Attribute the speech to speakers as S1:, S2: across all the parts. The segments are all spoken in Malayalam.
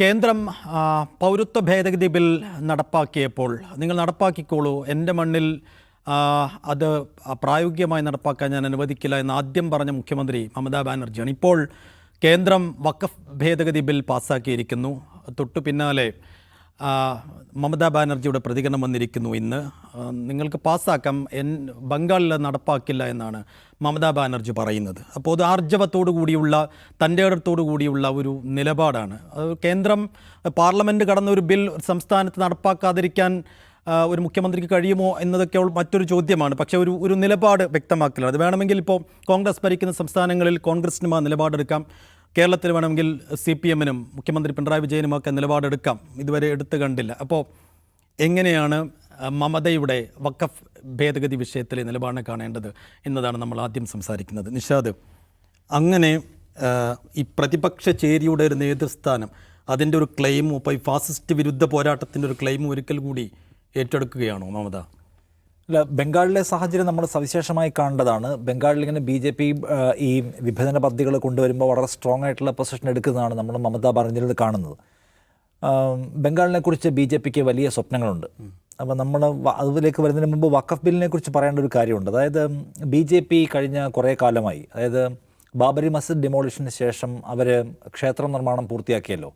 S1: കേന്ദ്രം പൗരത്വ ഭേദഗതി ബിൽ നടപ്പാക്കിയപ്പോൾ നിങ്ങൾ നടപ്പാക്കിക്കോളൂ. എന്റെ മണ്ണിൽ അത് പ്രായോഗികമായി നടപ്പാക്കാൻ ഞാൻ അനുവദിക്കില്ല എന്ന് ആദ്യം പറഞ്ഞ മുഖ്യമന്ത്രി മമതാ ബാനർജിയാണ്. ഇപ്പോൾ കേന്ദ്രം വഖഫ് ഭേദഗതി ബിൽ പാസ്സാക്കിയിരിക്കുന്നു തൊട്ടു പിന്നാലെ മമതാ ബാനർജിയുടെ പ്രതികരണം വന്നിരിക്കുന്നു ഇന്ന്. നിങ്ങൾക്ക് പാസ്സാക്കാം. എൻ ബംഗാളിൽ നടപ്പാക്കില്ല എന്നാണ് മമതാ ബാനർജി പറയുന്നത്. അപ്പോൾ അത് ആർജവത്തോടു കൂടിയുള്ള തന്റെ ഇടത്തോടു കൂടിയുള്ള ഒരു നിലപാടാണ്. കേന്ദ്രം പാർലമെന്റ് കടന്ന ഒരു ബിൽ സംസ്ഥാനത്ത് നടപ്പാക്കാതിരിക്കാൻ ഒരു മുഖ്യമന്ത്രിക്ക് കഴിയുമോ എന്നതൊക്കെ മറ്റൊരു ചോദ്യമാണ്. പക്ഷേ ഒരു ഒരു നിലപാട് വ്യക്തമാക്കില്ല. അത് വേണമെങ്കിൽ ഇപ്പോൾ കോൺഗ്രസ് ഭരിക്കുന്ന സംസ്ഥാനങ്ങളിൽ കോൺഗ്രസിനും ആ നിലപാടെടുക്കാം. കേരളത്തിൽ വേണമെങ്കിൽ സി പി എമ്മിനും മുഖ്യമന്ത്രി പിണറായി വിജയനുമൊക്കെ നിലപാടെടുക്കാം. ഇതുവരെ എടുത്തു കണ്ടില്ല. അപ്പോൾ എങ്ങനെയാണ് മമതയുടെ വക്കഫ് ഭേദഗതി വിഷയത്തിലെ നിലപാടിനെ കാണേണ്ടത് എന്നതാണ് നമ്മൾ ആദ്യം സംസാരിക്കുന്നത്. നിഷാദ് അങ്ങനെ ഈ പ്രതിപക്ഷ ചേരിയുടെ ഒരു നേതൃസ്ഥാനം അതിന്റെ ഒരു ക്ലെയിമും ഇപ്പോൾ ഈ ഫാസിസ്റ്റ് വിരുദ്ധ പോരാട്ടത്തിന്റെ ഒരു ക്ലെയിമും ഒരിക്കൽ കൂടി ഏറ്റെടുക്കുകയാണോ മമത?
S2: അല്ല ബംഗാളിലെ സാഹചര്യം നമ്മൾ സവിശേഷമായി കാണേണ്ടതാണ്. ബംഗാളിൽ ഇങ്ങനെ ബി ജെ പി ഈ വിഭജന പദ്ധതികൾ കൊണ്ടുവരുമ്പോൾ വളരെ സ്ട്രോങ് ആയിട്ടുള്ള പൊസിഷൻ എടുക്കുന്നതാണ് നമ്മൾ മമതാ ബാനർജിയിൽ കാണുന്നത്. ബംഗാളിനെ കുറിച്ച് ബി ജെ പിക്ക് വലിയ സ്വപ്നങ്ങളുണ്ട്. അപ്പോൾ നമ്മൾ അതിലേക്ക് വരുന്നതിന് മുമ്പ് വഖഫ് ബില്ലിനെ കുറിച്ച് പറയേണ്ട ഒരു കാര്യമുണ്ട്. അതായത് ബി ജെ പി കഴിഞ്ഞ കുറേ കാലമായി അതായത് ബാബരി മസ്ജിദ് ഡിമോളിഷന് ശേഷം അവർ ക്ഷേത്ര നിർമ്മാണം പൂർത്തിയാക്കിയല്ലോ.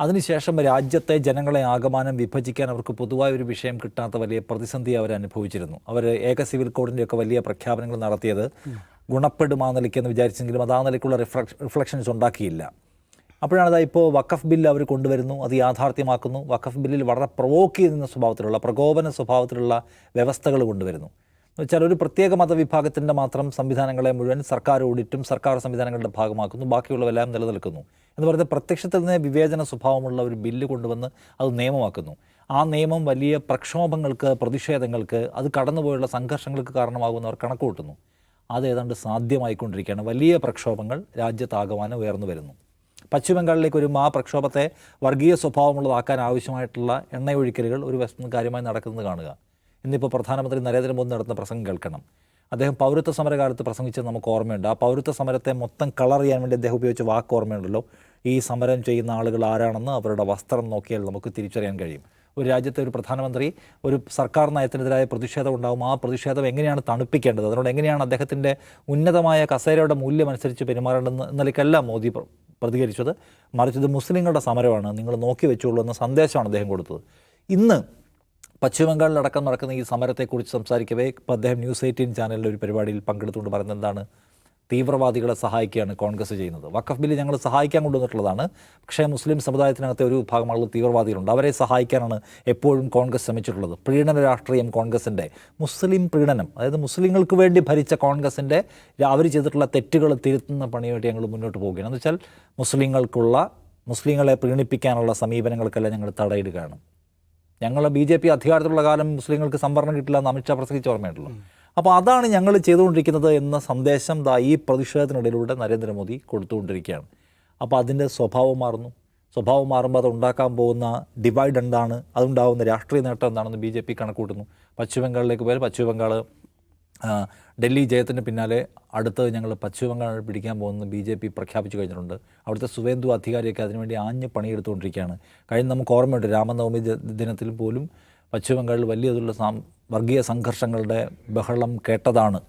S2: അതിനുശേഷം രാജ്യത്തെ ജനങ്ങളെ ആകമാനം വിഭജിക്കാൻ അവർക്ക് പൊതുവായ ഒരു വിഷയം കിട്ടാത്ത വലിയ പ്രതിസന്ധി അവർ അനുഭവിച്ചിരുന്നു. അവർ ഏക സിവിൽ കോഡിന്റെയൊക്കെ വലിയ പ്രഖ്യാപനങ്ങൾ നടത്തിയത് ഗുണപ്പെടും ആ നിലയ്ക്കെന്ന് വിചാരിച്ചെങ്കിലും അത് ആ നിലയ്ക്കുള്ള റിഫ്ലക്ഷ റിഫ്ലക്ഷൻസ് ഉണ്ടാക്കിയില്ല. അപ്പോഴാണ് അതാ ഇപ്പോൾ വഖഫ് ബില്ല് അവർ കൊണ്ടുവരുന്നു. അത് യാഥാർത്ഥ്യമാക്കുന്നു. വഖഫ് ബില്ലിൽ വളരെ പ്രവോക്ക് ചെയ്യുന്ന സ്വഭാവത്തിലുള്ള പ്രകോപന സ്വഭാവത്തിലുള്ള വ്യവസ്ഥകൾ കൊണ്ടുവരുന്നു. വെച്ചാൽ ഒരു പ്രത്യേക മതവിഭാഗത്തിന്റെ മാത്രം സംവിധാനങ്ങളെ മുഴുവൻ സർക്കാർ ഓഡിറ്റും സർക്കാർ സംവിധാനങ്ങളുടെ ഭാഗമാക്കുന്നു. ബാക്കിയുള്ളവെല്ലാം നിലനിൽക്കുന്നു. എന്ന് പറയുന്നത് പ്രത്യക്ഷത്തിൽ നിന്ന് വിവേചന സ്വഭാവമുള്ള ഒരു ബില്ല് കൊണ്ടുവന്ന് അത് നിയമമാക്കുന്നു. ആ നിയമം വലിയ പ്രക്ഷോഭങ്ങൾക്ക് പ്രതിഷേധങ്ങൾക്ക് അത് കടന്നുപോയുള്ള സംഘർഷങ്ങൾക്ക് കാരണമാകുന്നവർ കണക്ക് കൂട്ടുന്നു അത് ഏതാണ്ട് സാധ്യമായിക്കൊണ്ടിരിക്കുകയാണ്. വലിയ പ്രക്ഷോഭങ്ങൾ രാജ്യത്താകമാനം ഉയർന്നു വരുന്നു. പശ്ചിമ ബംഗാളിലേക്ക് ഒരു ആ പ്രക്ഷോഭത്തെ വർഗീയ സ്വഭാവമുള്ളതാക്കാൻ ആവശ്യമായിട്ടുള്ള എണ്ണയൊഴിക്കലുകൾ ഒരു വശത്തുനിന്ന് കാര്യമായി നടക്കുന്നത് കാണുക. ഇന്നിപ്പോൾ പ്രധാനമന്ത്രി നരേന്ദ്രമോദി നടത്തുന്ന പ്രസംഗം കേൾക്കണം. അദ്ദേഹം പൗരത്വ സമരകാലത്ത് പ്രസംഗിച്ചത് നമുക്ക് ഓർമ്മയുണ്ട്. ആ പൗരത്വ സമരത്തെ മൊത്തം കളർ ചെയ്യാൻ വേണ്ടി അദ്ദേഹം ഉപയോഗിച്ച വാക്ക് ഓർമ്മയുണ്ടല്ലോ. ഈ സമരം ചെയ്യുന്ന ആളുകൾ ആരാണെന്ന് അവരുടെ വസ്ത്രം നോക്കിയാൽ നമുക്ക് തിരിച്ചറിയാൻ കഴിയും. ഒരു രാജ്യത്തെ ഒരു പ്രധാനമന്ത്രി ഒരു സർക്കാർ നയത്തിനെതിരായ പ്രതിഷേധം ഉണ്ടാകും ആ പ്രതിഷേധം എങ്ങനെയാണ് തണുപ്പിക്കേണ്ടത്? അതിനോട് എങ്ങനെയാണ് അദ്ദേഹത്തിന്റെ ഉന്നതമായ കസേരയുടെ മൂല്യം അനുസരിച്ച് പെരുമാറേണ്ടതെന്ന് നിലയ്ക്കല്ല മോദി പ്ര- പ്രതികരിച്ചത്. മറിച്ച് ഇത് മുസ്ലിങ്ങളുടെ സമരമാണ്. നിങ്ങൾ നോക്കി വെച്ചോളൂ എന്ന സന്ദേശമാണ് അദ്ദേഹം കൊടുത്തത്. ഇന്ന് പശ്ചിമ ബംഗാളിലടക്കം നടക്കുന്ന ഈ സമരത്തെക്കുറിച്ച് സംസാരിക്കവേ ഇപ്പോൾ അദ്ദേഹം ന്യൂസ് എയ്റ്റീൻ ചാനലിൽ ഒരു പരിപാടിയിൽ പങ്കെടുത്തുകൊണ്ട് പറയുന്നത് എന്താണ് തീവ്രവാദികളെ സഹായിക്കുകയാണ് കോൺഗ്രസ് ചെയ്യുന്നത്. വഖഫ് ബില്ല് ഞങ്ങൾ സഹായിക്കാൻ കൊണ്ടുവന്നിട്ടുള്ളതാണ്. പക്ഷേ മുസ്ലിം സമുദായത്തിനകത്തെ ഒരു ആളുകൾ തീവ്രവാദികളുണ്ട്. അവരെ സഹായിക്കാനാണ് എപ്പോഴും കോൺഗ്രസ് ശ്രമിച്ചിട്ടുള്ളത്. പ്രീണന രാഷ്ട്രീയം കോൺഗ്രസിന്റെ മുസ്ലിം പ്രീണനം അതായത് മുസ്ലിങ്ങൾക്ക് വേണ്ടി ഭരിച്ച കോൺഗ്രസിന്റെ അവർ ചെയ്തിട്ടുള്ള തെറ്റുകൾ തിരുത്തുന്ന പണിയായിട്ട് ഞങ്ങൾ മുന്നോട്ട് പോവുകയാണ്. എന്ന് വെച്ചാൽ മുസ്ലിങ്ങൾക്കുള്ള മുസ്ലിങ്ങളെ പ്രീണിപ്പിക്കാനുള്ള സമീപനങ്ങൾക്കെല്ലാം ഞങ്ങൾ തടയിടുകയാണ്. ഞങ്ങൾ ബി ജെ പി അധികാരത്തിലുള്ള കാലം മുസ്ലിങ്ങൾക്ക് സംവരണം കിട്ടില്ല എന്ന് അമിത്ഷാ പ്രസംഗിച്ച് ഓർമ്മയുണ്ടല്ലോ. അപ്പോൾ അതാണ് ഞങ്ങൾ ചെയ്തുകൊണ്ടിരിക്കുന്നത് എന്ന സന്ദേശം ദാ ഈ പ്രതിഷേധത്തിനിടയിലൂടെ നരേന്ദ്രമോദി കൊടുത്തുകൊണ്ടിരിക്കുകയാണ്. അപ്പോൾ അതിന്റെ സ്വഭാവം മാറുന്നു. സ്വഭാവം മാറുമ്പോൾ അത് ഉണ്ടാക്കാൻ പോകുന്ന ഡിവൈഡ് എന്താണ്? അതുണ്ടാകുന്ന രാഷ്ട്രീയ നേട്ടം എന്താണെന്ന് ബി ജെ പി കണക്കൂട്ടുന്നു പശ്ചിമബംഗാളിലേക്ക് പോയാൽ പശ്ചിമ ബംഗാൾ ആ, ഡൽഹി ജയത്തിന് പിന്നാലെ അടുത്തത് ഞങ്ങൾ പശ്ചിമ ബംഗാൾ പിടിക്കാൻ പോകുന്നത് ബി ജെ പി പ്രഖ്യാപിച്ചു കഴിഞ്ഞിട്ടുണ്ട്. അവിടുത്തെ സുവേന്ദു അധികാരിയൊക്കെ അതിനുവേണ്ടി ആഞ്ഞ് പണിയെടുത്തുകൊണ്ടിരിക്കുകയാണ്. കഴിഞ്ഞ് നമുക്ക് ഓർമ്മയുണ്ട് രാമനവമി ദിനത്തിൽ പോലും പശ്ചിമ ബംഗാളിൽ വലിയ തോതിലുള്ള സാം വർഗീയ സംഘർഷങ്ങളുടെ ബഹളം കേട്ടതാണ്.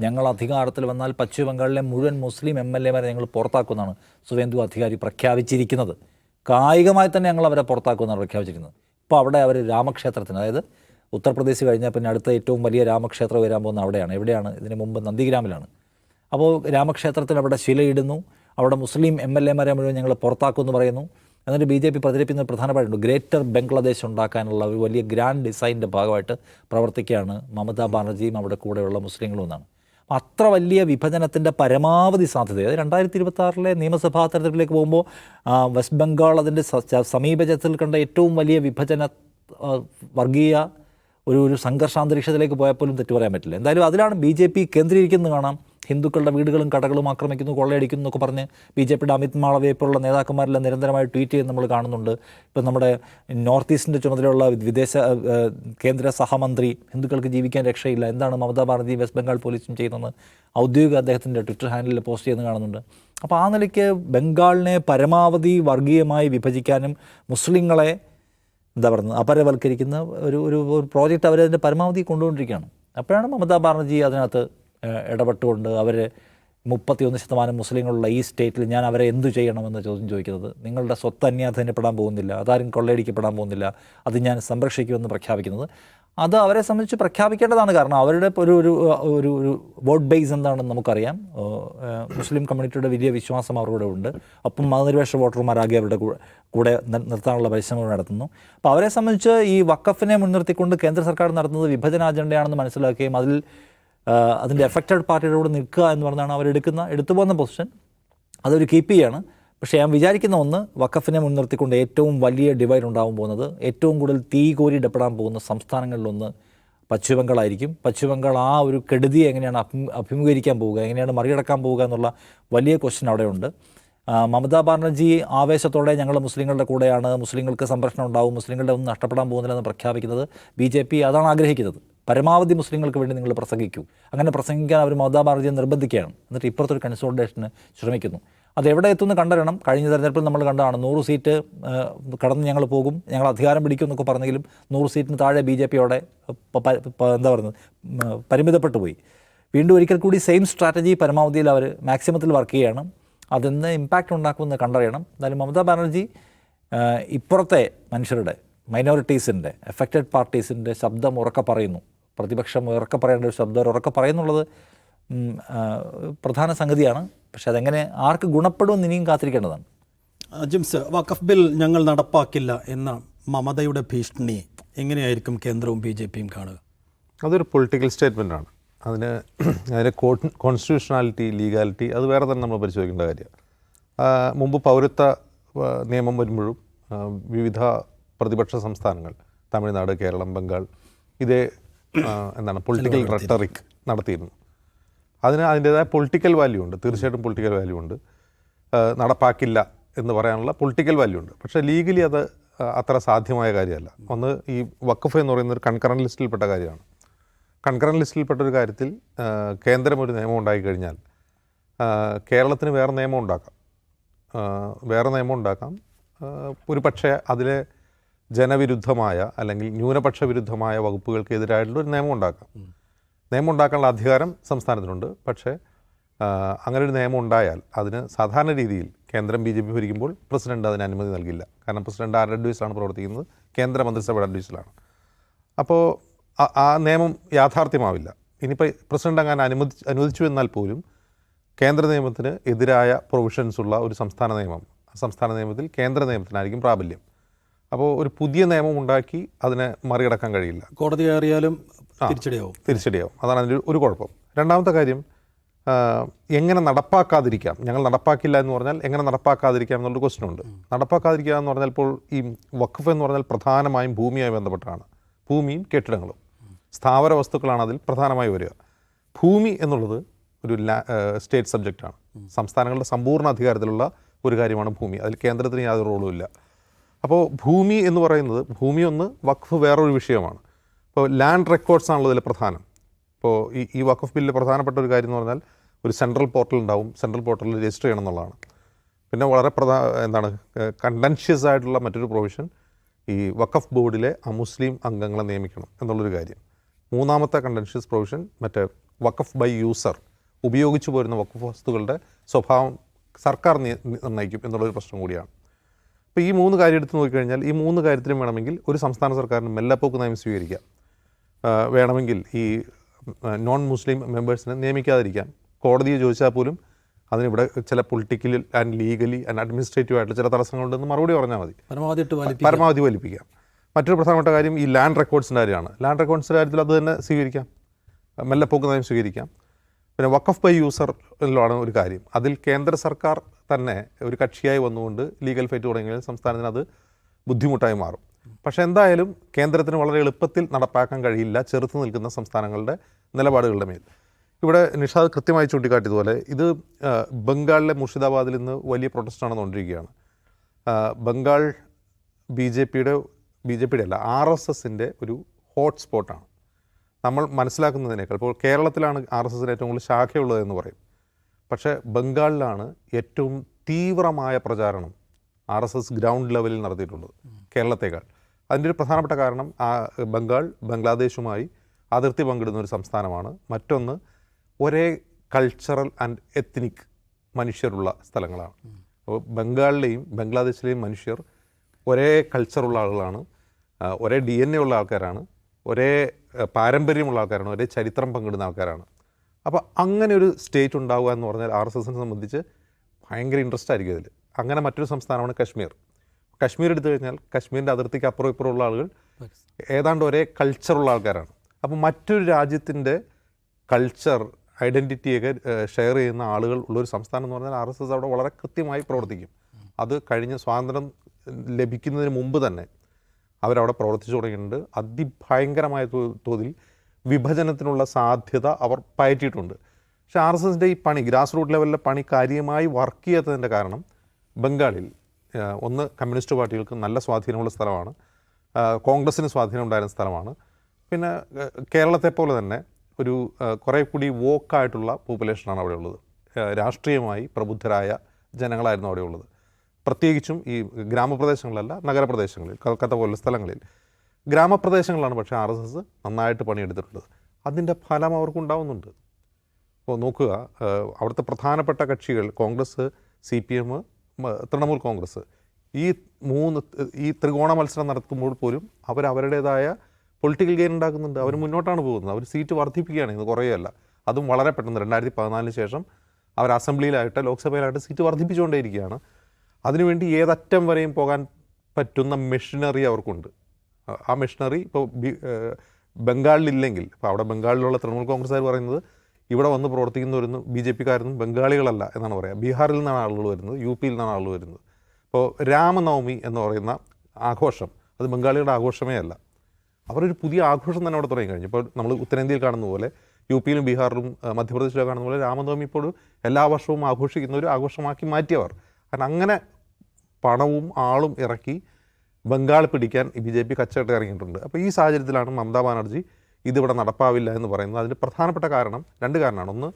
S2: ഞങ്ങൾ അധികാരത്തിൽ വന്നാൽ പശ്ചിമ ബംഗാളിലെ മുഴുവൻ മുസ്ലിം എം എൽ എമാരെ ഞങ്ങൾ പുറത്താക്കുന്നതാണ് സുവേന്ദു അധികാരി പ്രഖ്യാപിച്ചിരിക്കുന്നത്. കായികമായി തന്നെ ഞങ്ങൾ അവരെ പുറത്താക്കുമെന്നാണ് പ്രഖ്യാപിച്ചിരിക്കുന്നത്. ഇപ്പോൾ അവിടെ അവർ രാമക്ഷേത്രത്തിന് അതായത് ഉത്തർപ്രദേശ് കഴിഞ്ഞാൽ പിന്നെ അടുത്ത ഏറ്റവും വലിയ രാമക്ഷേത്രം വരാൻ പോകുന്ന അവിടെയാണ്. എവിടെയാണ് ഇതിന് മുമ്പ് നന്ദിഗ്രാമിലാണ്. അപ്പോൾ രാമക്ഷേത്രത്തിൽ അവിടെ ശിലയിടുന്നു. അവിടെ മുസ്ലിം എം എൽ എമാരെ മുഴുവൻ ഞങ്ങൾ പുറത്താക്കുമെന്ന് പറയുന്നു. എന്നിട്ട് ബി ജെ പി പ്രചരിപ്പിക്കുന്ന പ്രധാനമായിട്ടുണ്ട്. ഗ്രേറ്റർ ബംഗ്ലാദേശ് ഉണ്ടാക്കാനുള്ള ഒരു വലിയ ഗ്രാൻഡ് ഡിസൈനിന്റെ ഭാഗമായിട്ട് പ്രവർത്തിക്കുകയാണ് മമതാ ബാനർജിയും അവിടെ കൂടെയുള്ള മുസ്ലിങ്ങളും എന്നാണ്. അത്ര വലിയ വിഭജനത്തിന്റെ പരമാവധി സാധ്യത. അതായത് രണ്ടായിരത്തി ഇരുപത്തി ആറിലെ നിയമസഭാ തെരഞ്ഞെടുപ്പിലേക്ക് പോകുമ്പോൾ വെസ്റ്റ് ബംഗാൾ അതിന്റെ സമീപജത്തിൽ കണ്ട ഏറ്റവും വലിയ വിഭജന വർഗീയ ഒരു ഒരു സംഘർഷാന്തരീക്ഷത്തിലേക്ക് പോയപ്പോലും തെറ്റു പറയാൻ പറ്റില്ല. എന്തായാലും അതിലാണ് ബി ജെ പി കേന്ദ്രീകരിക്കുന്നത് കാണാം. ഹിന്ദുക്കളുടെ വീടുകളും കടകളും ആക്രമിക്കുന്നു കൊള്ളയടിക്കുന്നു എന്നൊക്കെ പറഞ്ഞ് ബി ജെ പിയുടെ അമിത് മാളവയെ പോലുള്ള നേതാക്കന്മാരെല്ലാം നിരന്തരമായി ട്വീറ്റ് ചെയ്യുന്നത് നമ്മൾ കാണുന്നുണ്ട്. ഇപ്പം നമ്മുടെ നോർത്ത് ഈസ്റ്റിന്റെ ചുമതലയുള്ള വിദേശ കേന്ദ്ര സഹമന്ത്രി ഹിന്ദുക്കൾക്ക് ജീവിക്കാൻ രക്ഷയില്ല. എന്താണ് മമതാ ബാനർജി വെസ്റ്റ് ബംഗാൾ പോലീസും ചെയ്യുന്നത് ഔദ്യോഗിക അദ്ദേഹത്തിന്റെ ട്വിറ്റർ ഹാൻഡിൽ പോസ്റ്റ് ചെയ്യുന്നത് കാണുന്നുണ്ട്. അപ്പോൾ ആ നിലയ്ക്ക് ബംഗാളിനെ പരമാവധി വർഗീയമായി വിഭജിക്കാനും മുസ്ലിങ്ങളെ എന്താ പറയുന്നത് അപരവൽക്കരിക്കുന്ന ഒരു ഒരു പ്രോജക്റ്റ് അവരതിന്റെ പരമാവധി കൊണ്ടുകൊണ്ടിരിക്കുകയാണ്. അപ്പോഴാണ് മമതാ ബാനർജി അതിനകത്ത് ഇടപെട്ടുകൊണ്ട് അവർ മുപ്പത്തിയൊന്ന് ശതമാനം മുസ്ലിങ്ങളുള്ള ഈ സ്റ്റേറ്റിൽ ഞാൻ അവരെ എന്തു ചെയ്യണമെന്ന് ചോദ്യം ചോദിക്കുന്നത്. നിങ്ങളുടെ സ്വത്ത് അന്യാധനപ്പെടാൻ പോകുന്നില്ല അതാരും കൊള്ളയടിക്കപ്പെടാൻ പോകുന്നില്ല അത് ഞാൻ സംരക്ഷിക്കുമെന്ന് പ്രഖ്യാപിക്കുന്നത്. അത് അവരെ സംബന്ധിച്ച് പ്രഖ്യാപിക്കേണ്ടതാണ് കാരണം അവരുടെ ഒരു ഒരു ഒരു ഒരു വോട്ട് ബേസ് എന്താണെന്ന് നമുക്കറിയാം. മുസ്ലിം കമ്മ്യൂണിറ്റിയുടെ വലിയ വിശ്വാസം അവരുടെ ഉണ്ട്. അപ്പം മതനിരപേക്ഷ വോട്ടർമാരാകെ അവരുടെ കൂടെ നിർത്താനുള്ള പരിശ്രമങ്ങൾ നടത്തുന്നു. അപ്പോൾ അവരെ സംബന്ധിച്ച് ഈ വക്കഫിനെ മുൻനിർത്തിക്കൊണ്ട് കേന്ദ്ര സർക്കാർ നടത്തുന്നത് വിഭജന അജണ്ടയാണെന്ന് മനസ്സിലാക്കുകയും അതിൽ അതിന്റെ എഫക്റ്റഡ് പാർട്ടിയുടെ കൂടെ നിൽക്കുക എന്ന് പറഞ്ഞാണ് അവരെടുക്കുന്ന എടുത്തു പോകുന്ന പൊസിഷൻ അതൊരു കീപ്പ് ചെയ്യാണ് പക്ഷേ ഞാൻ വിചാരിക്കുന്ന ഒന്ന് വക്കഫിനെ മുൻനിർത്തിക്കൊണ്ട് ഏറ്റവും വലിയ ഡിവൈഡ് ഉണ്ടാകാൻ പോകുന്നത് ഏറ്റവും കൂടുതൽ തീ കോരിയിടപെടാൻ പോകുന്ന സംസ്ഥാനങ്ങളിലൊന്ന് പശ്ചിമബംഗാളായിരിക്കും. പശ്ചിമബംഗാൾ പശ്ചിമ ബംഗാൾ ആ ഒരു കെടുതിയെ എങ്ങനെയാണ് അഭിമുഖീകരിക്കാൻ പോവുക എങ്ങനെയാണ് മറികടക്കാൻ പോവുക എന്നുള്ള വലിയ ക്വസ്റ്റ്യൻ അവിടെയുണ്ട്. മമതാ ബാനർജി ആവേശത്തോടെ ഞങ്ങൾ മുസ്ലിങ്ങളുടെ കൂടെയാണ് മുസ്ലിങ്ങൾക്ക് സംരക്ഷണം ഉണ്ടാവും മുസ്ലിങ്ങളുടെ ഒന്നും നഷ്ടപ്പെടാൻ പോകുന്നില്ലെന്ന് പ്രഖ്യാപിക്കുന്നത് ബി ജെ പി അതാണ് ആഗ്രഹിക്കുന്നത്. പരമാവധി മുസ്ലിങ്ങൾക്ക് വേണ്ടി നിങ്ങൾ പ്രസംഗിക്കൂ. അങ്ങനെ പ്രസംഗിക്കാൻ അവർ മമതാ ബാനർജിയെ നിർബന്ധിക്കുകയാണ്. എന്നിട്ട് ഇപ്പുറത്തൊരു കൺസോൾട്ടേഷന് ശ്രമിക്കുന്നു. അത് എത്തുന്നു എത്തുമെന്ന് കണ്ടറിയണം. കഴിഞ്ഞ തെരഞ്ഞെടുപ്പിൽ നമ്മൾ കണ്ടതാണ് നൂറ് സീറ്റ് കടന്ന് ഞങ്ങൾ പോകും. ഞങ്ങൾ അധികാരം പിടിക്കും എന്നൊക്കെ പറഞ്ഞെങ്കിലും നൂറ് സീറ്റിന് താഴെ ബി ജെ പിയോടെ എന്താ പറയുന്നത് പരിമിതപ്പെട്ടു പോയി. വീണ്ടും ഒരിക്കൽ കൂടി സെയിം സ്ട്രാറ്റജി പരമാവധിയിൽ അവർ മാക്സിമത്തിൽ വർക്ക് ചെയ്യുകയാണ് അതെന്ന് ഇമ്പാക്റ്റ് ഉണ്ടാക്കുമെന്ന് കണ്ടറിയണം. എന്തായാലും മമതാ ബാനർജി ഇപ്പുറത്തെ മനുഷ്യരുടെ മൈനോറിറ്റീസിന്റെ എഫക്റ്റഡ് പാർട്ടീസിന്റെ ശബ്ദം ഉറക്കെ പറയുന്നു. പ്രതിപക്ഷം ഉറക്കെ പറയേണ്ട ഒരു ശബ്ദം ഉറക്കെ പറയുന്നുള്ളത് പ്രധാന സംഗതിയാണ്. പക്ഷെ അതെങ്ങനെ ആർക്ക് ഗുണപ്പെടുമെന്ന് ഇനിയും കാത്തിരിക്കേണ്ടതാണ്.
S1: ജിംസ് വഖഫ് ബിൽ ഞങ്ങൾ നടപ്പാക്കില്ല എന്ന മമതയുടെ ഭീഷണി എങ്ങനെയായിരിക്കും കേന്ദ്രവും ബി ജെ പിയും കാണുക?
S3: അതൊരു പൊളിറ്റിക്കൽ സ്റ്റേറ്റ്മെന്റ് ആണ് അതിന് അതിന്റെ കോൺസ്റ്റിറ്റ്യൂഷണാലിറ്റി ലീഗാലിറ്റി അത് വേറെ തന്നെ നമ്മൾ പരിശോധിക്കേണ്ട കാര്യമാണ്. മുമ്പ് പൗരത്വ നിയമം വരുമ്പോഴും വിവിധ പ്രതിപക്ഷ സംസ്ഥാനങ്ങൾ തമിഴ്നാട് കേരളം ബംഗാൾ ഇതേ എന്താണ് പൊളിറ്റിക്കൽ റെട്ടറിക് നടത്തിയിരുന്നു. അതിന് അതിന്റേതായ പൊളിറ്റിക്കൽ വാല്യൂ ഉണ്ട്. തീർച്ചയായിട്ടും പൊളിറ്റിക്കൽ വാല്യൂ ഉണ്ട്. നടപ്പാക്കില്ല എന്ന് പറയാനുള്ള പൊളിറ്റിക്കൽ വാല്യൂ ഉണ്ട്. പക്ഷേ ലീഗലി അത് അത്ര സാധ്യമായ കാര്യമല്ല. ഒന്ന് ഈ വഖഫ് എന്ന് പറയുന്ന ഒരു കൺകറന്റ് ലിസ്റ്റിൽപ്പെട്ട കാര്യമാണ്. കൺകറന്റ് ലിസ്റ്റിൽപ്പെട്ട ഒരു കാര്യത്തിൽ കേന്ദ്രം ഒരു നിയമം ഉണ്ടാക്കി കഴിഞ്ഞാൽ കേരളത്തിന് വേറെ നിയമം ഉണ്ടാക്കാം. വേറെ നിയമം ഉണ്ടാക്കാം. ഒരു പക്ഷേ അതിലെ ജനവിരുദ്ധമായ അല്ലെങ്കിൽ ന്യൂനപക്ഷ വിരുദ്ധമായ വകുപ്പുകൾക്കെതിരായിട്ടുള്ള ഒരു നിയമം ഉണ്ടാക്കാം. നിയമം ഉണ്ടാക്കാനുള്ള അധികാരം സംസ്ഥാനത്തിനുണ്ട്. പക്ഷേ അങ്ങനെ ഒരു നിയമം ഉണ്ടായാൽ അതിന് സാധാരണ രീതിയിൽ കേന്ദ്രം ബി ജെ പി ഭരിക്കുമ്പോൾ പ്രസിഡന്റ് അതിന് അനുമതി നൽകില്ല. കാരണം പ്രസിഡന്റ് ആരുടെ അഡ്വൈസിലാണ് പ്രവർത്തിക്കുന്നത്? കേന്ദ്ര മന്ത്രിസഭയുടെ അഡ്വൈസിലാണ്. അപ്പോൾ ആ- നിയമം യാഥാർത്ഥ്യമാവില്ല. ഇനിയിപ്പോൾ പ്രസിഡന്റ് അങ്ങനെ അനുമതി അനുവദിച്ചു എന്നാൽ പോലും കേന്ദ്ര നിയമത്തിന് എതിരായ പ്രൊവിഷൻസ് ഉള്ള ഒരു സംസ്ഥാന നിയമം സംസ്ഥാന നിയമത്തിൽ കേന്ദ്ര നിയമത്തിനായിരിക്കും പ്രാബല്യം. അപ്പോൾ ഒരു പുതിയ നിയമം ഉണ്ടാക്കി അതിനെ മറികടക്കാൻ കഴിയില്ല.
S1: കോടതി കയറിയാലും തിരിച്ചടിയാവും.
S3: തിരിച്ചടിയാവും. അതാണ് അതിന്റെ ഒരു കുഴപ്പം. രണ്ടാമത്തെ കാര്യം എങ്ങനെ നടപ്പാക്കാതിരിക്കാം? ഞങ്ങൾ നടപ്പാക്കില്ല എന്ന് പറഞ്ഞാൽ എങ്ങനെ നടപ്പാക്കാതിരിക്കാം എന്നുള്ളൊരു ക്വസ്റ്റ്യൻ ഉണ്ട്. നടപ്പാക്കാതിരിക്കുക എന്ന് പറഞ്ഞാൽ ഇപ്പോൾ ഈ വഖഫ് എന്ന് പറഞ്ഞാൽ പ്രധാനമായും ഭൂമിയുമായി ബന്ധപ്പെട്ടാണ്. ഭൂമിയും കെട്ടിടങ്ങളും. സ്ഥാവര വസ്തുക്കളാണ് അതിൽ പ്രധാനമായി വരിക. ഭൂമി എന്നുള്ളത് ഒരു സ്റ്റേറ്റ് സബ്ജക്റ്റാണ് സംസ്ഥാനങ്ങളുടെ സമ്പൂർണ അധികാരത്തിലുള്ള ഒരു കാര്യമാണ് ഭൂമി. അതിൽ കേന്ദ്രത്തിന് യാതൊരു റോളും ഇല്ല. അപ്പോൾ ഭൂമി എന്ന് പറയുന്നത് ഭൂമി ഒന്ന് വഖഫ് വേറൊരു വിഷയമാണ്. ഇപ്പോൾ ലാൻഡ് റെക്കോർഡ്സ് ആണല്ലോ ഇതിൽ പ്രധാനം. ഇപ്പോൾ ഈ ഈ വഖഫ് ബില്ലിൽ പ്രധാനപ്പെട്ട ഒരു കാര്യം എന്ന് പറഞ്ഞാൽ ഒരു സെൻട്രൽ പോർട്ടൽ ഉണ്ടാവും. സെൻട്രൽ പോർട്ടലിൽ രജിസ്റ്റർ ചെയ്യണം എന്നുള്ളതാണ് പിന്നെ വളരെ പ്രധാ എന്താണ് കണ്ടൻഷ്യസ് ആയിട്ടുള്ള മറ്റൊരു പ്രൊവിഷൻ ഈ വഖഫ് ബോർഡിലെ അമുസ്ലിം അംഗങ്ങളെ നിയമിക്കണം എന്നുള്ളൊരു കാര്യം. മൂന്നാമത്തെ കണ്ടൻഷ്യസ് പ്രൊവിഷൻ മറ്റേ വഖഫ് ബൈ യൂസർ ഉപയോഗിച്ചു പോരുന്ന വഖഫ് വസ്തുക്കളുടെ സ്വഭാവം സർക്കാർ നിർണയിക്കും എന്നുള്ളൊരു പ്രശ്നം കൂടിയാണ്. അപ്പോൾ ഈ മൂന്ന് കാര്യം എടുത്ത് നോക്കിക്കഴിഞ്ഞാൽ ഈ മൂന്ന് കാര്യത്തിലും വേണമെങ്കിൽ ഒരു സംസ്ഥാന സർക്കാരിന് മെല്ലപ്പോക്ക് നയം സ്വീകരിക്കാം. വേണമെങ്കിൽ ഈ നോൺ മുസ്ലിം മെമ്പേഴ്സിനെ നിയമിക്കാതിരിക്കാം. കോടതിയെ ചോദിച്ചാൽ പോലും അതിനിവിടെ ചില political and legally and administrative ആയിട്ടുള്ള ചില തടസ്സങ്ങളുണ്ടെന്ന് മറുപടി പറഞ്ഞാൽ മതി.
S1: പരമാവധി
S3: വലിപ്പിക്കാം മറ്റൊരു പ്രധാനപ്പെട്ട കാര്യം ഈ ലാൻഡ് റെക്കോർഡ്സിന്റെ കാര്യമാണ്. ലാൻഡ് റെക്കോർഡ്സിന്റെ കാര്യത്തിൽ അത് തന്നെ സ്വീകരിക്കാം. മെല്ലെപ്പോക്ക് നയം സ്വീകരിക്കാം. പിന്നെ വക്കഫ് ബൈ യൂസറിലാണ് ഒരു കാര്യം. അതിൽ കേന്ദ്ര സർക്കാർ തന്നെ ഒരു കക്ഷിയായി വന്നുകൊണ്ട് ലീഗൽ ഫൈറ്റ് തുടങ്ങിയാൽ സംസ്ഥാനത്തിന് അത് ബുദ്ധിമുട്ടായി മാറും. പക്ഷേ എന്തായാലും കേന്ദ്രത്തിന് വളരെ എളുപ്പത്തിൽ നടപ്പാക്കാൻ കഴിയില്ല. ചെറുത്ത് നിൽക്കുന്ന സംസ്ഥാനങ്ങളുടെ നിലപാടുകളുടെ മേൽ. ഇവിടെ നിഷാദ് കൃത്യമായി ചൂണ്ടിക്കാട്ടിയതുപോലെ ഇത് ബംഗാളിലെ മുർഷിദാബാദിൽ നിന്ന് വലിയ പ്രൊട്ടസ്റ്റ് നടന്നുകൊണ്ടിരിക്കുകയാണ് ബംഗാൾ ബി ജെ പിയുടെ ബി ജെ പിയുടെ അല്ല ആർ എസ് എസിന്റെ ഒരു ഹോട്ട് സ്പോട്ടാണ് നമ്മൾ മനസ്സിലാക്കുന്നതിനേക്കാൾ ഇപ്പോൾ കേരളത്തിലാണ് ആർ എസ് എസിന് ഏറ്റവും കൂടുതൽ ശാഖയുള്ളതെന്ന് പറയും. പക്ഷേ ബംഗാളിലാണ് ഏറ്റവും തീവ്രമായ പ്രചാരണം ആർ എസ് എസ് ഗ്രൗണ്ട് ലെവലിൽ നടത്തിയിട്ടുള്ളത് കേരളത്തേക്കാൾ. അതിന്റെ ഒരു പ്രധാനപ്പെട്ട കാരണം ആ ബംഗാൾ ബംഗ്ലാദേശുമായി അതിർത്തി പങ്കിടുന്ന ഒരു സംസ്ഥാനമാണ്. മറ്റൊന്ന് ഒരേ കൾച്ചറൽ ആൻഡ് എത്നിക് മനുഷ്യരുള്ള സ്ഥലങ്ങളാണ്. അപ്പോൾ ബംഗാളിലെയും ബംഗ്ലാദേശിലെയും മനുഷ്യർ ഒരേ കൾച്ചറുള്ള ആളുകളാണ് ഒരേ ഡി എൻ എ ഉള്ള ആൾക്കാരാണ് ഒരേ പാരമ്പര്യമുള്ള ആൾക്കാരാണ് ഒരേ ചരിത്രം പങ്കിടുന്ന ആൾക്കാരാണ്. അപ്പോൾ അങ്ങനെ ഒരു സ്റ്റേറ്റ് ഉണ്ടാവുക എന്ന് പറഞ്ഞാൽ ആർ എസ് എസിനെ സംബന്ധിച്ച് ഭയങ്കര ഇൻട്രസ്റ്റ് ആയിരിക്കും അതിൽ. അങ്ങനെ മറ്റൊരു സംസ്ഥാനമാണ് കശ്മീർ. കശ്മീർ എടുത്തു കഴിഞ്ഞാൽ കശ്മീരിന്റെ അതിർത്തിക്ക് അപ്പുറം ഇപ്പുറമുള്ള ആളുകൾ ഏതാണ്ട് ഒരേ കൾച്ചറുള്ള ആൾക്കാരാണ്. അപ്പോൾ മറ്റൊരു രാജ്യത്തിന്റെ കൾച്ചർ ഐഡന്റിറ്റിയൊക്കെ ഷെയർ ചെയ്യുന്ന ആളുകൾ ഉള്ളൊരു സംസ്ഥാനം എന്ന് പറഞ്ഞാൽ ആർ എസ് എസ് അവിടെ വളരെ കൃത്യമായി പ്രവർത്തിക്കും. അത് കഴിഞ്ഞ സ്വാതന്ത്ര്യം ലഭിക്കുന്നതിന് മുമ്പ് തന്നെ അവരവിടെ പ്രവർത്തിച്ചു തുടങ്ങിയിട്ടുണ്ട്. അതിഭയങ്കരമായ തോതിൽ വിഭജനത്തിനുള്ള സാധ്യത അവർ പയറ്റിയിട്ടുണ്ട്. പക്ഷേ ആർ എസ് എസിന്റെ ഈ പണി ഗ്രാസ് റൂട്ട് ലെവലിലെ പണി കാര്യമായി വർക്ക് ചെയ്യാത്തതിന്റെ കാരണം ബംഗാളിൽ ഒന്ന് കമ്മ്യൂണിസ്റ്റ് പാർട്ടികൾക്ക് നല്ല സ്വാധീനമുള്ള സ്ഥലമാണ്. കോൺഗ്രസ്സിന് സ്വാധീനം ഉണ്ടായിരുന്ന സ്ഥലമാണ്. പിന്നെ കേരളത്തെ പോലെ തന്നെ ഒരു കുറേ കൂടി വോക്കായിട്ടുള്ള പോപ്പുലേഷനാണ് അവിടെ ഉള്ളത്. രാഷ്ട്രീയമായി പ്രബുദ്ധരായ ജനങ്ങളായിരുന്നു അവിടെ ഉള്ളത്. പ്രത്യേകിച്ചും ഈ ഗ്രാമപ്രദേശങ്ങളല്ല നഗരപ്രദേശങ്ങളിൽ കൽക്കത്ത പോലുള്ള സ്ഥലങ്ങളിൽ. ഗ്രാമപ്രദേശങ്ങളിലാണ് പക്ഷേ ആർ എസ് എസ് നന്നായിട്ട് പണിയെടുത്തിട്ടുള്ളത്. അതിന്റെ ഫലം അവർക്കുണ്ടാവുന്നുണ്ട് അപ്പോൾ നോക്കുക അവിടുത്തെ പ്രധാനപ്പെട്ട കക്ഷികൾ Congress C P M Trinamool Congress. ഈ മൂന്ന് ഈ ത്രികോണ മത്സരം നടത്തുമ്പോൾ പോലും അവർ അവരുടേതായ പൊളിറ്റിക്കൽ ഗെയിൻ ഉണ്ടാക്കുന്നുണ്ട്. അവർ മുന്നോട്ടാണ് പോകുന്നത്. അവർ സീറ്റ് വർദ്ധിപ്പിക്കുകയാണ്. ഇത് കുറേയല്ല. അതും വളരെ പെട്ടെന്ന് രണ്ടായിരത്തി പതിനാലിന് ശേഷം അവർ അസംബ്ലിയിലായിട്ട് ലോക്സഭയിലായിട്ട് സീറ്റ് വർദ്ധിപ്പിച്ചുകൊണ്ടേയിരിക്കുകയാണ്. അതിനുവേണ്ടി ഏതറ്റം വരെയും പോകാൻ പറ്റുന്ന മെഷീനറി അവർക്കുണ്ട്. ആ- മെഷീനറി ഇപ്പോൾ ബംഗാളിലില്ലെങ്കിൽ ഇപ്പോൾ അവിടെ ബംഗാളിലുള്ള തൃണമൂൽ കോൺഗ്രസ്സുകാർ പറയുന്നത് ഇവിടെ വന്ന് പ്രവർത്തിക്കുന്നവരൊന്നും ബി ജെ പിക്കാരൊന്നും ബംഗാളികളല്ല എന്നാണ് പറയുക. ബീഹാറിൽ നിന്നാണ് ആളുകൾ വരുന്നത് യു പിയിൽ നിന്നാണ് ആളുകൾ വരുന്നത്. ഇപ്പോൾ രാമനവമി എന്ന് പറയുന്ന ആഘോഷം അത് ബംഗാളികളുടെ ആഘോഷമേ അല്ല. അവരൊരു പുതിയ ആഘോഷം തന്നെ അവിടെ തുടങ്ങി കഴിഞ്ഞു. ഇപ്പോൾ നമ്മൾ ഉത്തരേന്ത്യയിൽ കാണുന്ന പോലെ യു പിയിലും ബീഹാറിലും മധ്യപ്രദേശിലും കാണുന്ന പോലെ രാമനവമി ഇപ്പോൾ എല്ലാ വർഷവും ആഘോഷിക്കുന്ന ഒരു ആഘോഷമാക്കി മാറ്റിയവർ. കാരണം അങ്ങനെ പണവും ആളും ഇറക്കി ബംഗാൾ പിടിക്കാൻ ബി ജെ പി കച്ചവട്ടം ഇറങ്ങിയിട്ടുണ്ട്. അപ്പോൾ ഈ സാഹചര്യത്തിലാണ് മമതാ ബാനർജി ഇതിവിടെ നടപ്പാവില്ല എന്ന് പറയുന്നത് അതിന് പ്രധാനപ്പെട്ട കാരണം രണ്ട് കാരണമാണ്. ഒന്ന്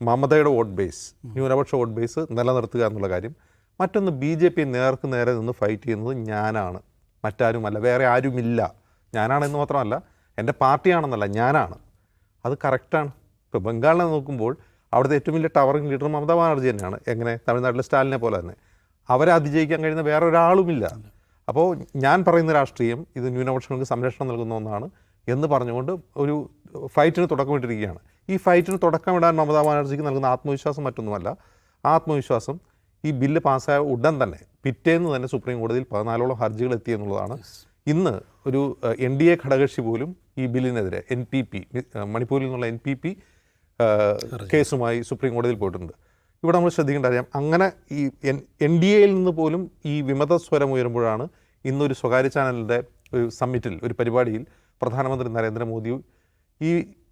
S3: മമതയുടെ വോട്ട് ബേസ് ന്യൂനപക്ഷ വോട്ട് ബേസ് നിലനിർത്തുക എന്നുള്ള കാര്യം. മറ്റൊന്ന് ബി ജെ പി നേർക്ക് നേരെ നിന്ന് ഫൈറ്റ് ചെയ്യുന്നത് ഞാനാണ്. മറ്റാരുമല്ല വേറെ ആരുമില്ല. ഞാനാണെന്ന് മാത്രമല്ല എന്റെ പാർട്ടിയാണെന്നല്ല ഞാനാണ്. അത് കറക്റ്റാണ് ഇപ്പോൾ ബംഗാളിനെ നോക്കുമ്പോൾ അവിടുത്തെ ഏറ്റവും വലിയ ടവറിംഗ് ലീഡർ മമതാ ബാനർജി തന്നെയാണ്. എങ്ങനെ? തമിഴ്നാട്ടിലെ സ്റ്റാലിനെ പോലെ തന്നെ. അവരെ അതിജയിക്കാൻ കഴിയുന്ന വേറെ ഒരാളുമില്ല അപ്പോൾ ഞാൻ പറയുന്ന രാഷ്ട്രീയം ഇത് ന്യൂനപക്ഷങ്ങൾക്ക് സംരക്ഷണം നൽകുന്ന ഒന്നാണ്. എന്ന് പറഞ്ഞുകൊണ്ട് ഒരു ഫൈറ്റിന് തുടക്കമിട്ടിരിക്കുകയാണ്. ഈ ഫൈറ്റിന് തുടക്കമിടാൻ മമതാ ബാനർജിക്ക് നൽകുന്ന ആത്മവിശ്വാസം മറ്റൊന്നുമല്ല. ആത്മവിശ്വാസം ഈ ബില്ല് പാസ്സായ ഉടൻ തന്നെ പിറ്റേന്ന് തന്നെ സുപ്രീം കോടതിയിൽ പതിനാലോളം ഹർജികൾ എത്തി എന്നുള്ളതാണ്. ഇന്ന് ഒരു എൻ ഡി എ ഘടകക്ഷി പോലും ഈ ബില്ലിനെതിരെ എൻ പി പി മണിപ്പൂരിൽ നിന്നുള്ള എൻ പി പി കേസുമായി സുപ്രീം കോടതിയിൽ പോയിട്ടുണ്ട്. ഇവിടെ നമ്മൾ ശ്രദ്ധിക്കേണ്ട അറിയാം അങ്ങനെ ഈ എൻ എൻ ഡി എയിൽ നിന്ന് പോലും ഈ വിമത സ്വരം ഉയരുമ്പോഴാണ് ഇന്നൊരു സ്വകാര്യ ചാനലിന്റെ ഒരു സമ്മിറ്റിൽ ഒരു പരിപാടിയിൽ പ്രധാനമന്ത്രി നരേന്ദ്രമോദി ഈ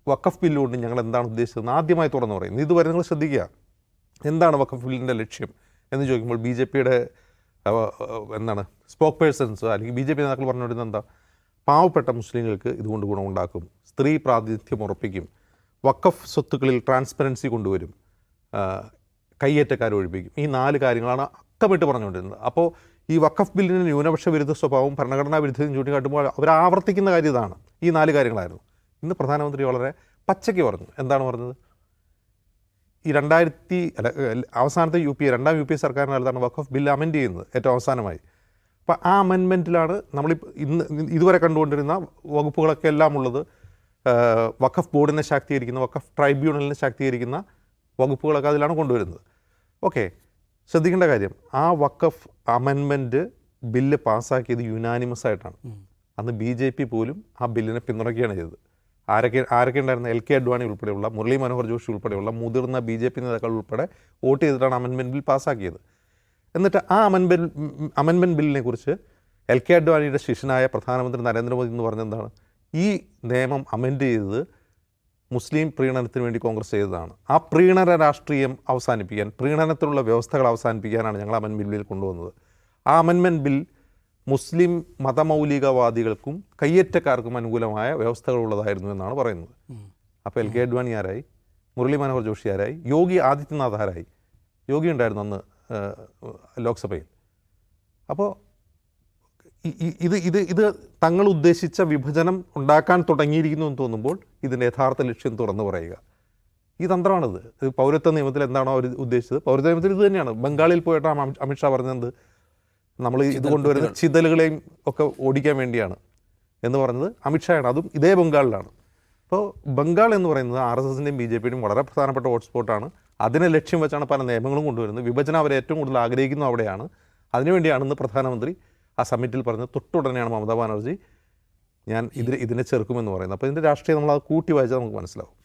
S3: വക്കഫ് ബില്ലുകൊണ്ട് ഞങ്ങൾ എന്താണ് ഉദ്ദേശിച്ചതെന്ന് ആദ്യമായി തുറന്നു പറയുന്നത് ഇതുവരെ നിങ്ങൾ ശ്രദ്ധിക്കുക. എന്താണ് വക്കഫ് ബില്ലിന്റെ ലക്ഷ്യം എന്ന് ചോദിക്കുമ്പോൾ ബി ജെ പിയുടെ എന്താണ് സ്പോക്ക് പേഴ്സൺസ് അല്ലെങ്കിൽ ബി ജെ പി നേതാക്കൾ പറഞ്ഞുകൊണ്ടിരുന്നത് എന്താ? പാവപ്പെട്ട മുസ്ലിങ്ങൾക്ക് ഇതുകൊണ്ട് ഗുണമുണ്ടാക്കും. സ്ത്രീ പ്രാതിനിധ്യം ഉറപ്പിക്കും. വക്കഫ് സ്വത്തുക്കളിൽ ട്രാൻസ്പെറൻസി കൊണ്ടുവരും. കയ്യേറ്റക്കാരെ ഒഴിപ്പിക്കും. ഈ നാല് കാര്യങ്ങളാണ് അക്കമിട്ട് പറഞ്ഞുകൊണ്ടിരുന്നത്. അപ്പോൾ ഈ വഖഫ് ബില്ലിന് ന്യൂനപക്ഷ വിരുദ്ധ സ്വഭാവവും ഭരണഘടനാ വിരുദ്ധതയും ചൂണ്ടിക്കാട്ടുമ്പോൾ അവർ ആവർത്തിക്കുന്ന കാര്യം ഇതാണ്. ഈ നാല് കാര്യങ്ങളായിരുന്നു. ഇന്ന് പ്രധാനമന്ത്രി വളരെ പച്ചയ്ക്ക് പറഞ്ഞു. എന്താണ് പറഞ്ഞത്? ഈ രണ്ടായിരത്തി അല്ല അവസാനത്തെ യു പി രണ്ടാം യു പി കാലത്താണ് വഖഫ് ബില്ല് അമെൻഡ് ചെയ്യുന്നത് ഏറ്റവും അവസാനമായി. അപ്പോൾ ആ അമെൻമെന്റിലാണ് നമ്മൾ ഇന്ന് ഇതുവരെ കണ്ടുകൊണ്ടിരുന്ന വകുപ്പുകളൊക്കെ എല്ലാം ഉള്ളത് വഖഫ് ബോർഡിനെ ശാക്തീകരിക്കുന്ന വഖഫ് ട്രൈബ്യൂണലിനെ ശാക്തീകരിക്കുന്ന വകുപ്പുകളൊക്കെ അതിലാണ് കൊണ്ടുവരുന്നത്. ഓക്കെ. ശ്രദ്ധിക്കേണ്ട കാര്യം ആ വക്കഫ് അമെൻമെന്റ് ബില്ല് പാസ്സാക്കിയത് യുനാനിമസ് ആയിട്ടാണ്. അന്ന് ബി ജെ പി പോലും ആ ബില്ലിനെ പിന്തുണയ്ക്കുകയാണ് ചെയ്തത്. ആരൊക്കെ ആരൊക്കെ ഉണ്ടായിരുന്ന? എൽ കെ അഡ്വാണി ഉൾപ്പെടെയുള്ള മുരളി മനോഹർ ജോഷി ഉൾപ്പെടെയുള്ള മുതിർന്ന ബി ജെ പി നേതാക്കൾ ഉൾപ്പെടെ വോട്ട് ചെയ്തിട്ടാണ് അമെൻമെന്റ് ബിൽ പാസ്സാക്കിയത്. എന്നിട്ട് ആ അമെൻമെന്റ് അമെൻമെന്റ് ബില്ലിനെ കുറിച്ച് എൽ കെ അഡ്വാനിയുടെ ശിഷ്യനായ പ്രധാനമന്ത്രി നരേന്ദ്രമോദി എന്ന് പറഞ്ഞെന്താണ് ഈ നിയമം അമെൻഡ് ചെയ്തത് മുസ്ലിം പ്രീണനത്തിന് വേണ്ടി കോൺഗ്രസ് ചെയ്തതാണ്. ആ പ്രീണന രാഷ്ട്രീയം അവസാനിപ്പിക്കാൻ പ്രീണനത്തിലുള്ള വ്യവസ്ഥകൾ അവസാനിപ്പിക്കാനാണ് ഞങ്ങൾ അമൻമെന്റ് ബില്ലിൽ കൊണ്ടുവന്നത്. ആ അമൻമെന്റ് ബിൽ മുസ്ലിം മതമൗലികവാദികൾക്കും കയ്യേറ്റക്കാർക്കും അനുകൂലമായ വ്യവസ്ഥകളുള്ളതായിരുന്നു എന്നാണ് പറയുന്നത്. അപ്പോൾ എൽ കെ അഡ്വാണി ആരായി? മുരളി മനോഹർ ജോഷി ആരായി? യോഗി ആദിത്യനാഥ് ആരായി? യോഗി ഉണ്ടായിരുന്നു അന്ന് ലോക്സഭയിൽ. അപ്പോൾ ഇത് ഇത് ഇത് തങ്ങൾ ഉദ്ദേശിച്ച വിഭജനം ഉണ്ടാക്കാൻ തുടങ്ങിയിരിക്കുന്നു എന്ന് തോന്നുമ്പോൾ ഇതിന്റെ യഥാർത്ഥ ലക്ഷ്യം തുറന്നു പറയുക. ഈ തന്ത്രമാണിത്. ഇത് പൗരത്വ നിയമത്തിൽ എന്താണോ അവർ ഉദ്ദേശിച്ചത്. പൗരത്വ നിയമത്തിൽ ഇത് തന്നെയാണ്. ബംഗാളിൽ പോയിട്ട് അമിത്ഷാ പറഞ്ഞത് നമ്മൾ ഇത് കൊണ്ടുവരുന്ന ചിതലുകളെയും ഒക്കെ ഓടിക്കാൻ വേണ്ടിയാണ് എന്ന് പറഞ്ഞത് അമിത്ഷായാണ് അതും ഇതേ ബംഗാളിലാണ്. ഇപ്പോൾ ബംഗാൾ എന്ന് പറയുന്നത് ആർ എസ് എസിന്റെയും ബി ജെ പിയുടെയും വളരെ പ്രധാനപ്പെട്ട ഹോട്ട്സ്പോട്ടാണ്. അതിനെ ലക്ഷ്യം വെച്ചാണ് പല നിയമങ്ങളും കൊണ്ടുവരുന്നത്. വിഭജനം അവർ ഏറ്റവും കൂടുതൽ ആഗ്രഹിക്കുന്നത് അവിടെയാണ്. അതിനുവേണ്ടിയാണ് ഇന്ന് പ്രധാനമന്ത്രി ആ സമ്മിറ്റിൽ പറഞ്ഞത് തൊട്ടുടനെയാണ് മമതാ ബാനർജി ഞാൻ ഇതിന് ഇതിനെ ചെറുക്കുമെന്ന് പറയുന്നത്. അപ്പോൾ ഇതിന്റെ രാഷ്ട്രീയം നമ്മൾ അത് കൂട്ടി വായിച്ചാൽ നമുക്ക് മനസ്സിലാവും.